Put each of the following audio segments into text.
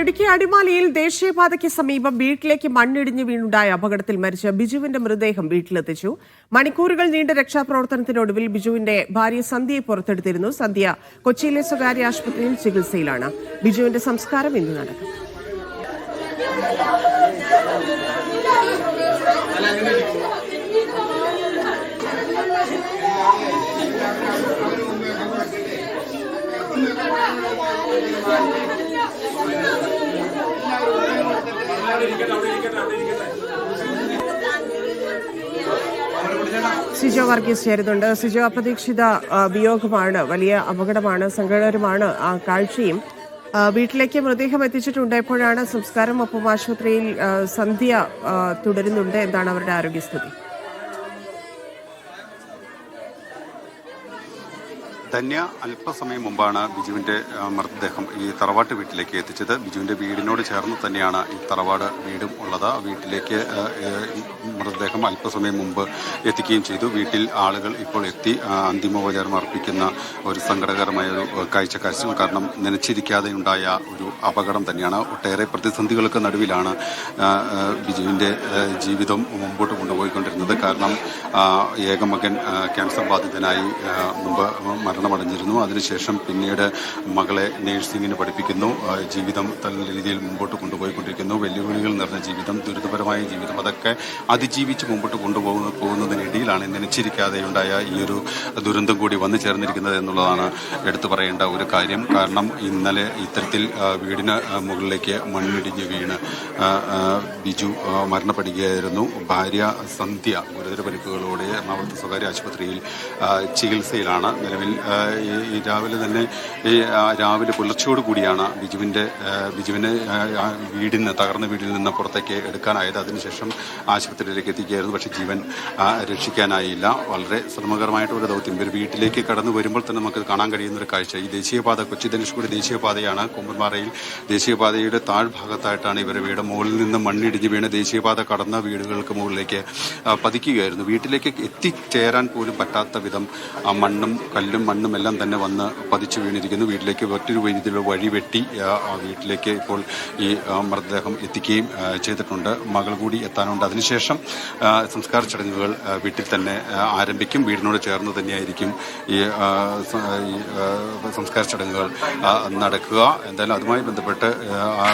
ഇടുക്കി അടിമാലിയിൽ ദേശീയപാതയ്ക്ക് സമീപം വീട്ടിലേക്ക് മണ്ണിടിഞ്ഞ് വീണുണ്ടായ അപകടത്തിൽ മരിച്ച ബിജുവിന്റെ മൃതദേഹം വീട്ടിലെത്തിച്ചു. മണിക്കൂറുകൾ നീണ്ട രക്ഷാപ്രവർത്തനത്തിനൊടുവിൽ ബിജുവിന്റെ ഭാര്യ സന്ധ്യയെ പുറത്തെടുത്തിരുന്നു. സന്ധ്യ കൊച്ചിയിലെ സ്വകാര്യ ആശുപത്രിയിൽ ചികിത്സയിലാണ്. ബിജുവിന്റെ സംസ്കാരം ഇന്ന് നടക്കും. സിജോ വർഗീസ് ചേരുന്നുണ്ട്. സിജോ അപ്രതീക്ഷിത വിയോഗമാണ് വലിയ അപകടമാണ് സങ്കടകരമാണ് ആ കാഴ്ചയും. വീട്ടിലേക്ക് മൃതദേഹം എത്തിച്ചിട്ടുണ്ട്. എപ്പോഴാണ് സംസ്കാരം ഒപ്പം ആശുപത്രിയിൽ സന്ധ്യ തുടരുന്നുണ്ട്? എന്താണ് അവരുടെ ആരോഗ്യസ്ഥിതി? ധന്യ അല്പസമയം മുമ്പാണ് ബിജുവിന്റെ മൃതദേഹം ഈ തറവാട്ട് വീട്ടിലേക്ക് എത്തിച്ചത്. ബിജുവിന്റെ വീടിനോട് ചേർന്ന് തന്നെയാണ് ഈ തറവാട് വീടും ഉള്ളത്. വീട്ടിലേക്ക് മൃതദേഹം അല്പസമയം മുമ്പ് എത്തിക്കുകയും ചെയ്തു. വീട്ടിൽ ആളുകൾ ഇപ്പോൾ എത്തി അന്തിമോപചാരം അർപ്പിക്കുന്ന ഒരു സങ്കടകരമായ ഒരു കാഴ്ച കാഴ്ച കാരണം നനച്ചിരിക്കാതെ ഉണ്ടായ ഒരു അപകടം തന്നെയാണ്. ഒട്ടേറെ പ്രതിസന്ധികൾക്ക് നടുവിലാണ് ബിജുവിന്റെ ജീവിതം മുമ്പോട്ട് കൊണ്ടുപോയിക്കൊണ്ടിരുന്നത്. കാരണം ഏകമകൻ ക്യാൻസർ ബാധിതനായി മുമ്പ് മുമ്പ് മരണമടഞ്ഞിരുന്നു. അതിനുശേഷം പിന്നീട് മകളെ നേഴ്സിംഗിന് പഠിപ്പിക്കുന്നു. ജീവിതം നല്ല രീതിയിൽ മുമ്പോട്ട് കൊണ്ടുപോയിക്കൊണ്ടിരിക്കുന്നു. വെല്ലുവിളികൾ നിറഞ്ഞ ജീവിതം ദുരിതപരമായ ജീവിതം അതൊക്കെ അതിജീവിച്ച് മുമ്പോട്ട് കൊണ്ടുപോകുന്ന പോകുന്നതിനിടയിലാണ് നെനച്ചിരിക്കാതെ ഉണ്ടായ ഈ ഒരു ദുരന്തം കൂടി വന്നു ചേർന്നിരിക്കുന്നത് എന്നുള്ളതാണ് എടുത്തു പറയേണ്ട ഒരു കാര്യം. കാരണം ഇന്നലെ ഇത്തരത്തിൽ വീടിന് മുകളിലേക്ക് മണ്ണിടിഞ്ഞ് വീണ് ബിജു മരണപ്പെടുകയായിരുന്നു. ഭാര്യ സന്ധ്യ ഗുരുതര പരിക്കുകളോടെ എറണാകുളത്ത് സ്വകാര്യ ആശുപത്രിയിൽ ചികിത്സയിലാണ്. നിലവിൽ ഈ- രാവിലെ തന്നെ ഈ രാവിലെ പുലർച്ചയോട് കൂടിയാണ് ബിജുവിന്റെ ബിജുവിനെ വീടിന് തകർന്ന വീടിൽ നിന്ന് പുറത്തേക്ക് എടുക്കാനായത്. അതിനുശേഷം ആശുപത്രിയിലേക്ക് എത്തിക്കുകയായിരുന്നു. പക്ഷേ ജീവൻ രക്ഷിക്കാനായില്ല. വളരെ ശ്രമകരമായിട്ട് ഒരു ദൗത്യം. ഇവർ വീട്ടിലേക്ക് കടന്നു വരുമ്പോൾ തന്നെ നമുക്ക് കാണാൻ കഴിയുന്ന ഒരു കാഴ്ച. ഈ ദേശീയപാത കൊച്ചി ധനുഷ്കോടി ദേശീയപാതയാണ്. കുമ്പൻപാറയിൽ ദേശീയപാതയുടെ താഴ്ഭാഗത്തായിട്ടാണ് ഇവരുടെ വീട്. മുകളിൽ നിന്ന് മണ്ണിടിഞ്ഞ് വീണ് ദേശീയപാത കടന്ന വീടുകൾക്ക് മുകളിലേക്ക് പതിക്കുകയായിരുന്നു. വീട്ടിലേക്ക് എത്തിച്ചേരാൻ പോലും പറ്റാത്ത വിധം മണ്ണും കല്ലും എല്ലാം തന്നെ വന്ന് പതിച്ചു വീണിരിക്കുന്നു. വീട്ടിലേക്ക് മറ്റൊരു രീതിയിലുള്ള വഴി വെട്ടി വീട്ടിലേക്ക് ഇപ്പോൾ ഈ മൃതദേഹം എത്തിക്കുകയും ചെയ്തിട്ടുണ്ട്. മകൾ കൂടി എത്താനുണ്ട്. അതിനുശേഷം സംസ്കാര ചടങ്ങുകൾ വീട്ടിൽ തന്നെ ആരംഭിക്കും. വീടിനോട് ചേർന്ന് തന്നെയായിരിക്കും ഈ സംസ്കാര ചടങ്ങുകൾ നടക്കുക. എന്തായാലും അതുമായി ബന്ധപ്പെട്ട്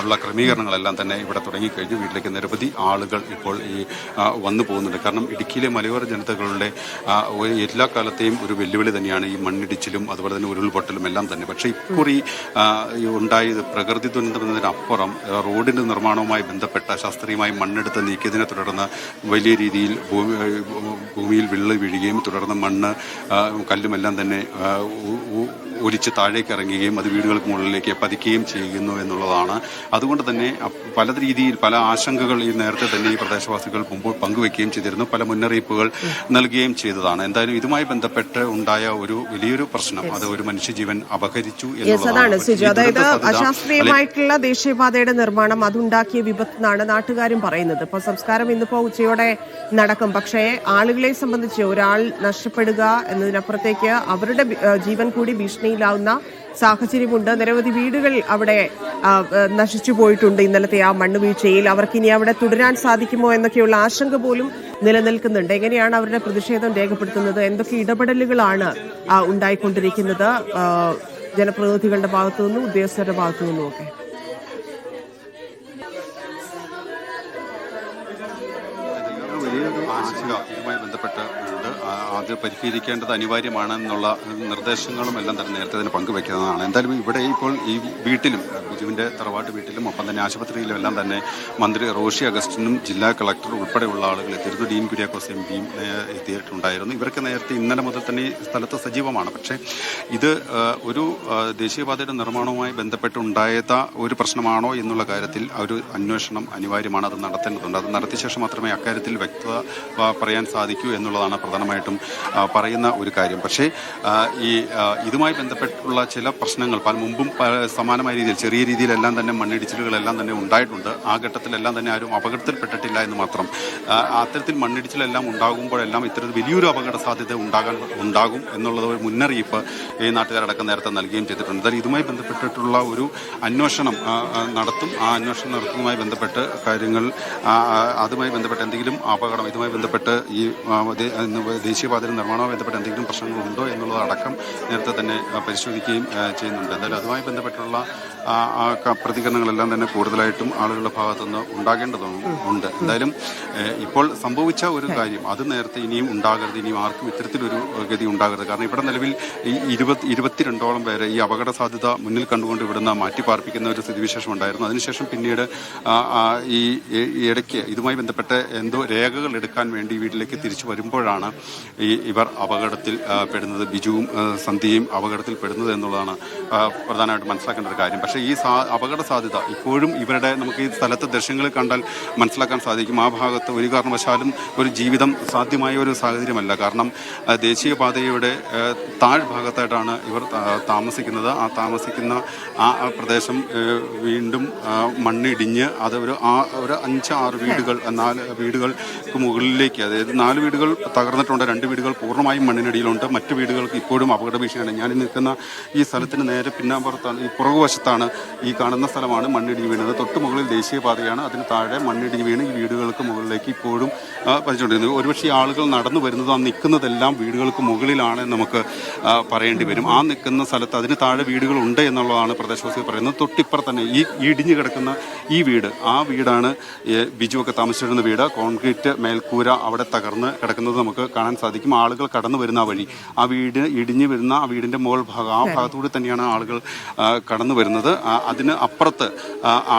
ഉള്ള ക്രമീകരണങ്ങളെല്ലാം തന്നെ ഇവിടെ തുടങ്ങിക്കഴിഞ്ഞു. വീട്ടിലേക്ക് നിരവധി ആളുകൾ ഇപ്പോൾ ഈ വന്നു പോകുന്നുണ്ട്. കാരണം ഇടുക്കിയിലെ മലയോര ജനതകളുടെ എല്ലാ കാലത്തെയും ഒരു വെല്ലുവിളി തന്നെയാണ് ഈ മണ്ണിടിച്ചിലും അതുപോലെ തന്നെ ഉരുൾപൊട്ടലും എല്ലാം തന്നെ. പക്ഷേ ഇക്കുറി ഉണ്ടായത് പ്രകൃതി ദുരന്തമെന്നതിനപ്പുറം ആ, റോഡിന്റെ നിർമ്മാണവുമായി ബന്ധപ്പെട്ട ശാസ്ത്രീയമായി മണ്ണെടുത്ത് നീക്കിയതിനെ തുടർന്ന് വലിയ രീതിയിൽ ഭൂമി ഭൂമിയിൽ വിള്ളൽ വീഴുകയും തുടർന്ന് മണ്ണ് കല്ലുമെല്ലാം തന്നെ ഒലിച്ച് താഴേക്ക് ഇറങ്ങുകയും അത് വീടുകൾക്ക് മുകളിലേക്ക് പതിക്കുകയും ചെയ്യുന്നു എന്നുള്ളതാണ്. അതുകൊണ്ട് തന്നെ പല രീതിയിൽ പല ആശങ്കകൾ ഈ നേരത്തെ തന്നെ ഈ പ്രദേശവാസികൾ മുമ്പ് പങ്കുവെക്കുകയും ചെയ്തിരുന്നു. പല മുന്നറിയിപ്പുകൾ നൽകുകയും ചെയ്തതാണ്. എന്തായാലും ഇതുമായി ബന്ധപ്പെട്ട് ഉണ്ടായ ഒരു വലിയൊരു പ്രശ്നം. അത് ഒരു മനുഷ്യജീവൻ അപഹരിച്ചു അതാണ് സുജു. അതായത് അശാസ്ത്രീയമായിട്ടുള്ള ദേശീയപാതയുടെ നിർമ്മാണം അതുണ്ടാക്കിയ വിപത്തെന്നാണ് നാട്ടുകാരും പറയുന്നത്. ഇപ്പൊ സംസ്കാരം ഇന്നിപ്പോ ഉച്ചയോടെ നടക്കും. പക്ഷേ ആളുകളെ സംബന്ധിച്ച് ഒരാൾ നഷ്ടപ്പെടുക എന്നതിനപ്പുറത്തേക്ക് അവരുടെ ജീവൻ കൂടി ഭീഷണിയിലാവുന്ന സാഹചര്യമുണ്ട്. നിരവധി വീടുകൾ അവിടെ നശിച്ചു പോയിട്ടുണ്ട് ഇന്നലത്തെ ആ മണ്ണ് വീഴ്ചയിൽ. അവർക്ക് ഇനി അവിടെ തുടരാൻ സാധിക്കുമോ എന്നൊക്കെയുള്ള ആശങ്ക പോലും നിലനിൽക്കുന്നുണ്ട്. എങ്ങനെയാണ് അവരുടെ പ്രതിഷേധം രേഖപ്പെടുത്തുന്നത്? എന്തൊക്കെ ഇടപെടലുകളാണ് ഉണ്ടായിക്കൊണ്ടിരിക്കുന്നത്? ജനപ്രതിനിധികളുടെ ഭാഗത്തു നിന്നും ഉദ്യോഗസ്ഥരുടെ ഭാഗത്തു നിന്നും ഒക്കെ അത് പരിഹരിക്കേണ്ടത് അനിവാര്യമാണെന്നുള്ള നിർദ്ദേശങ്ങളും എല്ലാം തന്നെ നേരത്തെ തന്നെ പങ്കുവെക്കുന്നതാണ്. എന്തായാലും ഇവിടെ ഇപ്പോൾ ഈ വീട്ടിലും ബിജുവിന്റെ തറവാട്ട് വീട്ടിലും ഒപ്പം തന്നെ ആശുപത്രിയിലും എല്ലാം തന്നെ മന്ത്രി റോഷി അഗസ്റ്റിനും ജില്ലാ കളക്ടർ ഉൾപ്പെടെയുള്ള ആളുകൾ എത്തിയിരുന്നു ഡീൻ കുര്യാക്കോസ് എം പിയും എത്തിയിട്ടുണ്ടായിരുന്നു. ഇവർക്ക് നേരത്തെ ഇന്നലെ മുതൽ തന്നെ സ്ഥലത്ത് സജീവമാണ്. പക്ഷേ ഇത് ഒരു ദേശീയപാതയുടെ നിർമ്മാണവുമായി ബന്ധപ്പെട്ടുണ്ടായത ഒരു പ്രശ്നമാണോ എന്നുള്ള കാര്യത്തിൽ ഒരു അന്വേഷണം അനിവാര്യമാണ്. അത് നടത്തേണ്ടതുണ്ട്. അത് നടത്തിയ ശേഷം മാത്രമേ അക്കാര്യത്തിൽ വ്യക്തത പറയാൻ സാധിക്കൂ എന്നുള്ളതാണ് പ്രധാനമായിട്ടും പറയുന്ന ഒരു കാര്യം. പക്ഷേ ഈ ഇതുമായി ബന്ധപ്പെട്ടുള്ള ചില പ്രശ്നങ്ങൾ പല മുമ്പും സമാനമായ രീതിയിൽ ചെറിയ രീതിയിലെല്ലാം തന്നെ മണ്ണിടിച്ചിലുകളെല്ലാം തന്നെ ഉണ്ടായിട്ടുണ്ട്. ആ ഘട്ടത്തിലെല്ലാം തന്നെ ആരും അപകടത്തിൽപ്പെട്ടിട്ടില്ല എന്ന് മാത്രം. അത്തരത്തിൽ മണ്ണിടിച്ചിലെല്ലാം ഉണ്ടാകുമ്പോഴെല്ലാം ഇത്തരത്തിൽ വലിയൊരു അപകട സാധ്യത ഉണ്ടാകാൻ ഉണ്ടാകും എന്നുള്ളത് ഒരു മുന്നറിയിപ്പ് ഈ നാട്ടുകാരടക്കം നേരത്തെ നൽകുകയും ചെയ്തിട്ടുണ്ട്. എന്തായാലും ഇതുമായി ബന്ധപ്പെട്ടിട്ടുള്ള ഒരു അന്വേഷണം നടത്തും. ആ അന്വേഷണം നടത്തുന്നതുമായി ബന്ധപ്പെട്ട് കാര്യങ്ങൾ അതുമായി ബന്ധപ്പെട്ട് എന്തെങ്കിലും അപകടം ഇതുമായി ബന്ധപ്പെട്ട് ഈ ആ, ദേശീയപാതയുടെ നിർമ്മാണവുമായി ബന്ധപ്പെട്ട് എന്തെങ്കിലും പ്രശ്നങ്ങളുണ്ടോ എന്നുള്ളത് അടക്കം നേരത്തെ തന്നെ പരിശോധിക്കുകയും ചെയ്യുന്നുണ്ട്. എന്തായാലും അതുമായി ബന്ധപ്പെട്ടുള്ള പ്രതികരണങ്ങളെല്ലാം തന്നെ കൂടുതലായിട്ടും ആളുകളുടെ ഭാഗത്തുനിന്ന് ഉണ്ടാകേണ്ടതുണ്ട് ഉണ്ട്. എന്തായാലും ഇപ്പോൾ സംഭവിച്ച ഒരു കാര്യം അത് നേരത്തെ ഇനിയും ഉണ്ടാകരുത് ഇനിയും ആർക്കും ഇത്തരത്തിലൊരു ഗതി ഉണ്ടാകരുത്. കാരണം ഇവിടെ നിലവിൽ ഈ ഇരുപത്തി ഇരുപത്തിരണ്ടോളം പേരെ ഈ അപകട സാധ്യത മുന്നിൽ കണ്ടുകൊണ്ട് ഇവിടുന്ന് മാറ്റി പാർപ്പിക്കുന്ന ഒരു സ്ഥിതിവിശേഷം ഉണ്ടായിരുന്നു. അതിനുശേഷം പിന്നീട് ഈ ഇടയ്ക്ക് ഇതുമായി ബന്ധപ്പെട്ട് എന്തോ രേഖകൾ എടുക്കാൻ വേണ്ടി വീട്ടിലേക്ക് തിരിച്ചു വരുമ്പോഴാണ് ഈ ഇവർ അപകടത്തിൽ പെടുന്നത് ബിജുവും സന്ധ്യയും അപകടത്തിൽ പെടുന്നത് എന്നുള്ളതാണ് പ്രധാനമായിട്ട് മനസ്സിലാക്കേണ്ട ഒരു കാര്യം. പക്ഷേ ഈ അപകട സാധ്യത ഇപ്പോഴും ഇവരുടെ നമുക്ക് ഈ സ്ഥലത്തെ ദൃശ്യങ്ങൾ കണ്ടാൽ മനസ്സിലാക്കാൻ സാധിക്കും. ആ ഭാഗത്ത് ഒരു കാരണവശാലും ഒരു ജീവിതം സാധ്യമായ ഒരു സാഹചര്യമല്ല. കാരണം ദേശീയപാതയുടെ താഴ്ഭാഗത്തായിട്ടാണ് ഇവർ താമസിക്കുന്നത്. ആ താമസിക്കുന്ന ആ പ്രദേശം വീണ്ടും മണ്ണിടിഞ്ഞ് അത് ഒരു ആ ഒരു അഞ്ച് ആറ് വീടുകൾ നാല് വീടുകൾക്ക് മുകളിലേക്ക് അതായത് നാല് വീടുകൾ തകർന്നിട്ടുണ്ട് രണ്ട് വീടുകൾ പൂർണമായും മണ്ണിനടിയിലുണ്ട്. മറ്റു വീടുകൾക്ക് ഇപ്പോഴും അപകട ഭീഷണിയാണ് ഞാൻ നിൽക്കുന്ന ഈ സ്ഥലത്തിന് നേരെ പിന്നാമ്പുറത്താണ് ഈ പുറകുവശത്താണ് ഈ കാണുന്ന സ്ഥലമാണ് മണ്ണിടിഞ്ഞ് വീണത്. തൊട്ട് മുകളിൽ ദേശീയപാതയാണ്. അതിന് താഴെ മണ്ണിടിഞ്ഞ് വീണ് ഈ വീടുകൾക്ക് മുകളിലേക്ക് ഇപ്പോഴും പതിച്ചുകൊണ്ടിരുന്നത് ഒരുപക്ഷെ ആളുകൾ നടന്നു വരുന്നത് ആ നിൽക്കുന്നതെല്ലാം വീടുകൾക്ക് മുകളിലാണ് നമുക്ക് പറയേണ്ടി വരും. ആ നിൽക്കുന്ന സ്ഥലത്ത് അതിന് താഴെ വീടുകളുണ്ട് എന്നുള്ളതാണ് പ്രദേശവാസികൾ പറയുന്നത്. തൊട്ടിപ്പുറം തന്നെ ഈ ഇടിഞ്ഞു കിടക്കുന്ന ഈ വീട് ആ വീടാണ് ബിജുവൊക്കെ താമസിച്ചിരുന്ന വീട്. കോൺക്രീറ്റ് മേൽക്കൂര അവിടെ തകർന്ന് കിടക്കുന്നത് നമുക്ക് കാണാൻ സാധിക്കും. ആളുകൾ കടന്നു വരുന്ന ആ വഴി. ആ വീട് ഇടിഞ്ഞു വരുന്ന ആ വീടിന്റെ മുകൾ ഭാഗം ആ ഭാഗത്തൂടെ തന്നെയാണ് ആളുകൾ കടന്നു വരുന്നത്. അതിന് അപ്പുറത്ത്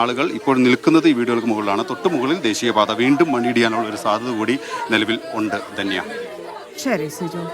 ആളുകൾ ഇപ്പോൾ നിൽക്കുന്നത് ഈ വീടുകൾക്ക് മുകളിലാണ്. തൊട്ട് മുകളിൽ ദേശീയപാത. വീണ്ടും മണ്ണിടിയാനുള്ള ഒരു സാധ്യത കൂടി നിലവിൽ ഉണ്ട് ധന്യ. ശരി സിജു.